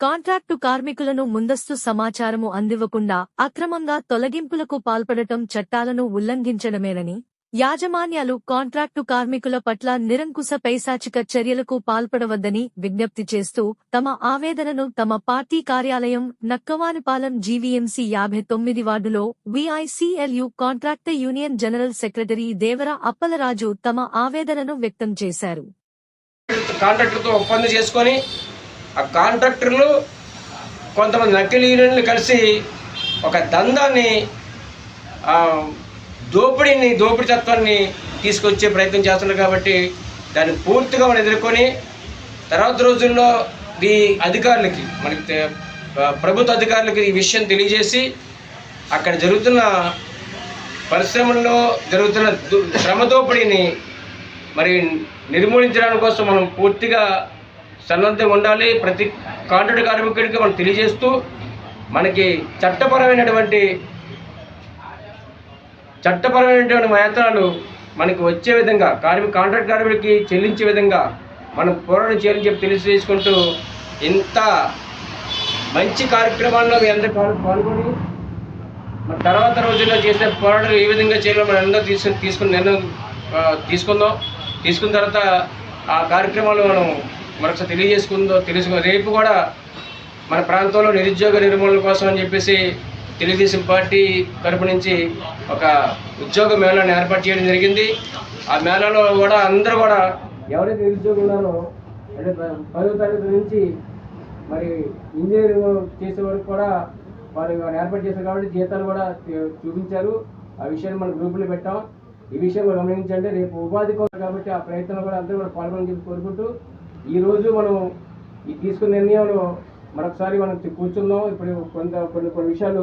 Contract కార్మికులను ముందస్తు సమాచారము అందివ్వకుండా అక్రమంగా తొలగింపులకు పాల్పడటం చట్టాలను ఉల్లంఘించడమేనని యాజమాన్యాలు కాంట్రాక్టు కార్మికుల పట్ల నిరంకుశ పైశాచిక చర్యలకు పాల్పడవద్దని విజ్ఞప్తి చేస్తూ తమ ఆవేదనను తమ పార్టీ కార్యాలయం నక్కవానిపాలెం జీవీఎంసీ యాభై తొమ్మిది వార్డులో VICLU contractor union general secretary Devara Appalaraju తమ ఆవేదనను వ్యక్తం చేశారు. ఒప్పందం చేసుకొని ఆ కాంట్రాక్టర్లు కొంతమంది నకిలీ యూనియన్లు కలిసి ఒక దందాన్ని దోపిడీని దోపిడీ తత్వాన్ని తీసుకొచ్చే ప్రయత్నం చేస్తున్నారు కాబట్టి దాన్ని పూర్తిగా మనం ఎదుర్కొని తర్వాత రోజుల్లో ఈ అధికారులకి మనకి ప్రభుత్వ అధికారులకి ఈ విషయం తెలియజేసి అక్కడ జరుగుతున్న పరిశ్రమల్లో జరుగుతున్న దు- శ్రమ దోపిడీని మరి నిర్మూలించడానికి కోసం మనం పూర్తిగా సన్నద్ధంగా ఉండాలి. ప్రతి కాంట్రాక్ట్ కార్మికుడికి మనం తెలియజేస్తూ మనకి చట్టపరమైనటువంటి చట్టపరమైనటువంటి వేతనాలు మనకి వచ్చే విధంగా కార్మిక కాంట్రాక్ట్ కార్మికుడికి చెల్లించే విధంగా మనం పోరాటం చేయాలని చెప్పి తెలియజేసుకుంటూ ఇంత మంచి కార్యక్రమాల్లో మీ అందరూ పాల్- పాల్గొని మన తర్వాత రోజుల్లో చేసే పోరాటం ఏ విధంగా చేయాలో మనం అందరూ తీసుకుని తీసుకుని నిర్ణయం తీసుకుందాం. తీసుకున్న తర్వాత ఆ కార్యక్రమాలు మనం మరొకసారి తెలియజేసుకుందో తెలుసుకో రేపు కూడా మన ప్రాంతంలో నిరుద్యోగ నిర్మూలన కోసం అని చెప్పేసి తెలుగుదేశం పార్టీ తరపు నుంచి ఒక ఉద్యోగ మేళాన్ని ఏర్పాటు చేయడం జరిగింది. ఆ మేళాలో కూడా అందరూ కూడా ఎవరైతే నిరుద్యోగం ఉన్నారో అంటే ప- పదో తరగతి నుంచి మరి ఇంజనీరింగ్ చేసే వరకు కూడా వారు ఏర్పాటు చేశారు కాబట్టి జీతాలు కూడా చూపించారు. ఆ విషయాన్ని మనం గ్రూపులో పెట్టాం. ఈ విషయం గమనించండి రేపు ఉపాధి కోసం కాబట్టి ఆ ప్రయత్నం కూడా అందరూ కూడా పాల్గొని చెప్పి కోరుకుంటూ ఈరోజు మనం ఈ తీసుకున్న నిర్ణయంలో మరొకసారి మనం కూర్చుందాం. ఇప్పుడు కొంత కొన్ని కొన్ని విషయాలు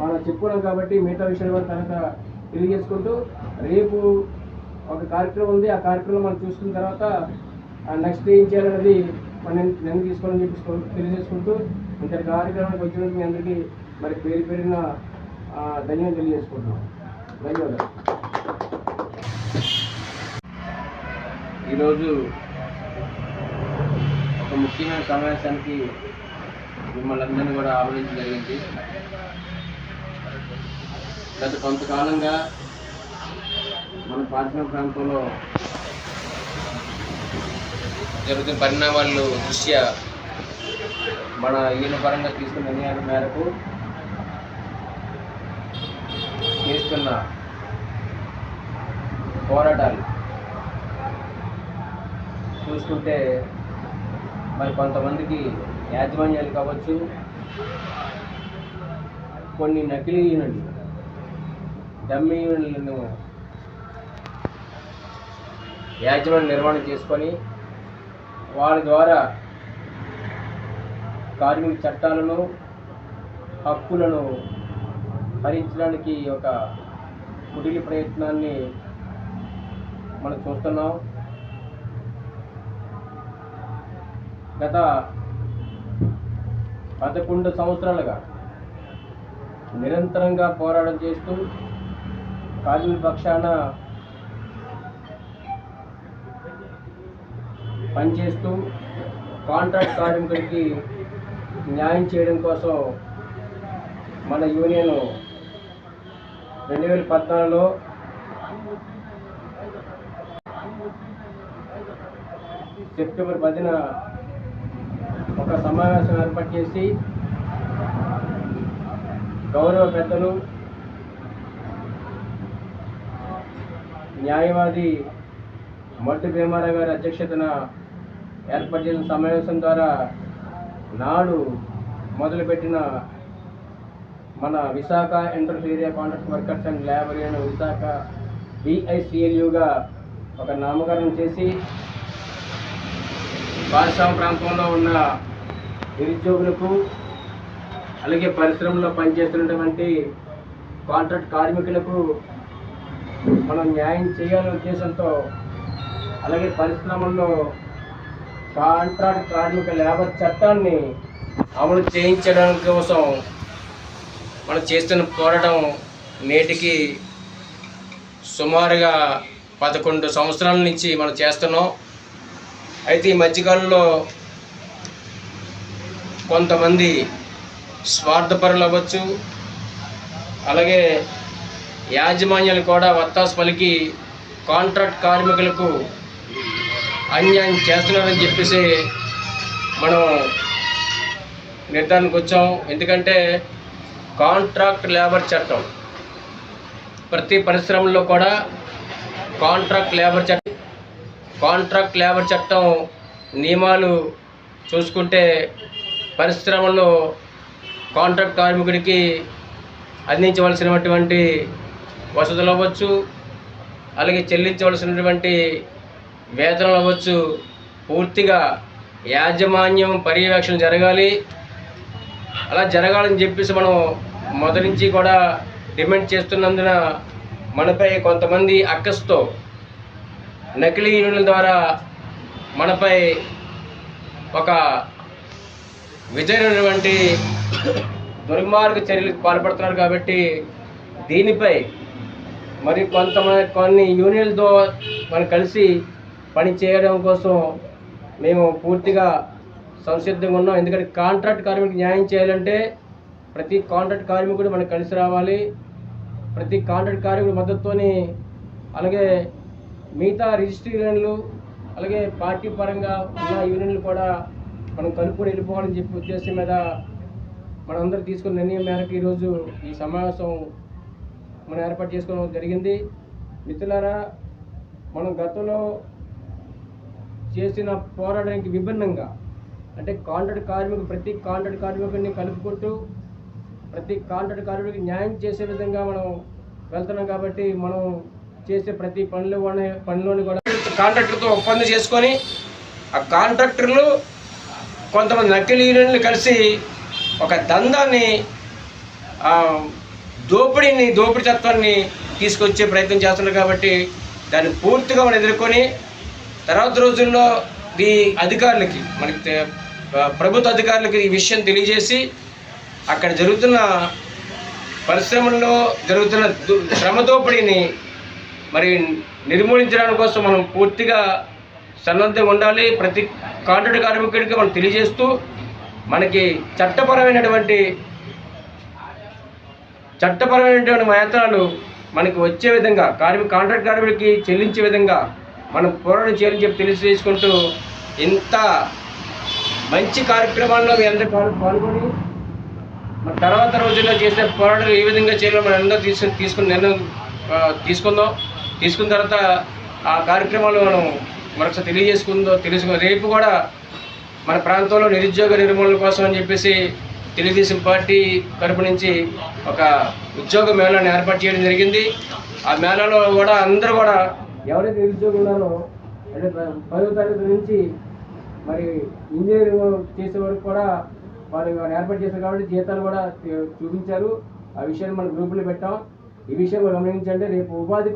మనం చెప్పుకున్నాం కాబట్టి మిగతా విషయాలు తర్వాత తెలియజేసుకుంటూ రేపు ఒక కార్యక్రమం ఉంది. ఆ కార్యక్రమం మనం చూసుకున్న తర్వాత నెక్స్ట్ ఏం చేయాలనేది మనం నిర్ణయం తీసుకోవాలని చెప్పి తెలియజేసుకుంటూ ఇంత కార్యక్రమానికి వచ్చినందుకు మీ అందరికీ మరి పేరు పేరిన ధన్యం తెలియజేసుకుంటున్నాం. ధన్యవాదాలు. ఈరోజు ముఖ్యమైన సమావేశానికి మిమ్మల్ని అందరినీ కూడా ఆహ్వానించడం జరిగింది. గత కొంతకాలంగా మన పారిశ్రామిక ప్రాంతంలో జరుగుతున్న పరిణామాలు దృష్ట్యా మన ఈయన పరంగా తీసుకున్న నిర్ణయాల మేరకు చేస్తున్న పోరాటాలు చూసుకుంటే మరి కొంతమందికి యాజమాన్యాలు కావచ్చు కొన్ని నకిలీ యూనిట్లు డమ్మి యూనిట్లను యాజమాన్య నిర్మాణం చేసుకొని వారి ద్వారా కార్మిక చట్టాలను హక్కులను హరించడానికి ఒక కుటిలి ప్రయత్నాన్ని మనం చూస్తున్నాం. గత పదకొండు సంవత్సరాలుగా నిరంతరంగా పోరాటం చేస్తూ కాజుల పక్షాన పనిచేస్తూ కాంట్రాక్ట్ కార్మికుడికి న్యాయం చేయడం కోసం మన యూనియన్ రెండు వేల పద్నాలుగులో సెప్టెంబర్ పదిన ఒక సమావేశం ఏర్పాటు చేసి గౌరవ పెద్దలు న్యాయవాది మట్టు భీమారావు గారి అధ్యక్షతన ఏర్పాటు చేసిన సమావేశం ద్వారా నాడు మొదలుపెట్టిన మన Visakha entrance area contract workers and labour union Visakha డిఐసిఎల్యుగా ఒక నామకరణం చేసి పారిశ్రామిక ప్రాంతంలో ఉన్న నిరుద్యోగులకు అలాగే పరిశ్రమలో పనిచేస్తున్నటువంటి కాంట్రాక్ట్ కార్మికులకు మనం న్యాయం చేయాలనే ఉద్దేశంతో అలాగే పరిశ్రమల్లో కాంట్రాక్ట్ కార్మిక లేబర్ చట్టాన్ని అమలు చేయించడం కోసం మనం చేస్తున్న పోరాటం నేటికి సుమారుగా పదకొండు సంవత్సరాల నుంచి మనం చేస్తున్నాం. అయితే ఈ మధ్యకాలంలో కొంతమంది స్వార్థపరులు అవ్వచ్చు. అలాగే యాజమాన్యాలు కూడా వత్తాసు పలికి కాంట్రాక్ట్ కార్మికులకు అన్యాయం చేస్తున్నారని చెప్పేసి మనం నిర్ధారణకు వచ్చాం. ఎందుకంటే కాంట్రాక్ట్ లేబర్ చట్టం ప్రతి పరిశ్రమలో కూడా కాంట్రాక్ట్ లేబర్ చట్టం కాంట్రాక్ట్ లేబర్ చట్టం నియమాలు చూసుకుంటే పరిశ్రమల్లో కాంట్రాక్ట్ కార్మికుడికి అందించవలసినటువంటి వసతులు అవ్వచ్చు అలాగే చెల్లించవలసినటువంటి వేతనాలు అవ్వచ్చు. పూర్తిగా యాజమాన్యం పర్యవేక్షణ జరగాలి. అలా జరగాలని చెప్పేసి మనం మొదటి నుంచి కూడా డిమాండ్ చేస్తున్నందున మనపై కొంతమంది అక్కస్తో నకిలీ యూనియన్ల ద్వారా మనపై ఒక విజయమైనటువంటి దుర్మార్గ చర్యలకు పాల్పడుతున్నారు కాబట్టి దీనిపై మరి కొంతమంది కొన్ని యూనియన్లతో మనం కలిసి పని చేయడం కోసం మేము పూర్తిగా సంసిద్ధంగా ఉన్నాం. ఎందుకంటే కాంట్రాక్ట్ కార్మికుడికి న్యాయం చేయాలంటే ప్రతి కాంట్రాక్ట్ కార్మికుడు మనకు కలిసి రావాలి. ప్రతి కాంట్రాక్ట్ కార్మికుడి మద్దతుతోని అలాగే మిగతా రిజిస్టర్ యూనియన్లు అలాగే పార్టీ పరంగా ఉన్న యూనియన్లు కూడా మనం కలుపుకొని వెళ్ళిపోవాలని చెప్పి ఉద్దేశం మీద మనందరూ తీసుకున్న నిర్ణయం మేరకు ఈరోజు ఈ సమావేశం మనం ఏర్పాటు చేసుకోవడం జరిగింది. మిత్రులారా మనం గతంలో చేసిన పోరాటానికి విభిన్నంగా అంటే కాంట్రాక్ట్ కార్మికు ప్రతి కాంట్రాక్ట్ కార్మికుడిని కలుపుకుంటూ ప్రతి కాంట్రాక్ట్ కార్మికుడికి న్యాయం చేసే విధంగా మనం వెళ్తున్నాం కాబట్టి మనం చేసే ప్రతి పనులు పనిలోని కూడా కాంట్రాక్టర్తో ఒప్పందం చేసుకొని ఆ కాంట్రాక్టర్లు కొంతమంది నకిలీ యూనియన్లు కలిసి ఒక దందాన్ని దోపిడీని దోపిడీ తత్వాన్ని తీసుకొచ్చే ప్రయత్నం చేస్తున్నారు కాబట్టి దాన్ని పూర్తిగా మనం ఎదుర్కొని తర్వాత రోజుల్లో ఈ అధికారులకి మనకి ప్రభుత్వ అధికారులకి ఈ విషయం తెలియజేసి అక్కడ జరుగుతున్న పరిశ్రమల్లో జరుగుతున్న దు- శ్రమ దోపిడీని మరి నిర్మూలించడానికి కోసం మనం పూర్తిగా సన్నద్ధంగా ఉండాలి. ప్రతి కాంట్రాక్ట్ కార్మికుడికి మనం తెలియజేస్తూ మనకి చట్టపరమైనటువంటి చట్టపరమైనటువంటి వేతనాలు మనకి వచ్చే విధంగా కార్మిక కాంట్రాక్ట్ కార్మికుడికి చెల్లించే విధంగా మనం పోరాటం చేయాలని చెప్పి తెలియజేసుకుంటూ ఇంత మంచి కార్యక్రమాల్లో మీ అందరూ పాల్గొని మన తర్వాత రోజుల్లో చేసే పోరాటం ఏ విధంగా చేయాలో మనం అందరూ తీసుకుని తీసుకుని నిర్ణయం తీసుకుందాం. తీసుకున్న తర్వాత ఆ కార్యక్రమాలు మనం మరొకసారి తెలియజేసుకుందో తెలుసుకుందాం రేపు కూడా మన ప్రాంతంలో నిరుద్యోగ నిర్మూలన కోసం అని చెప్పేసి తెలుగుదేశం పార్టీ తరపు నుంచి ఒక ఉద్యోగ మేళాన్ని ఏర్పాటు చేయడం జరిగింది. ఆ మేళాలో కూడా అందరూ కూడా ఎవరైతే నిరుద్యోగం ఉన్నారో అంటే పదవ తరగతి నుంచి మరి ఇంజనీరింగ్ చేసే వరకు కూడా వారు ఏర్పాటు చేశారు కాబట్టి జీతాలు కూడా చూపించారు. ఆ విషయాన్ని మన గ్రూపులో పెట్టాం. ఈ విషయం గమనించండి రేపు ఉపాధి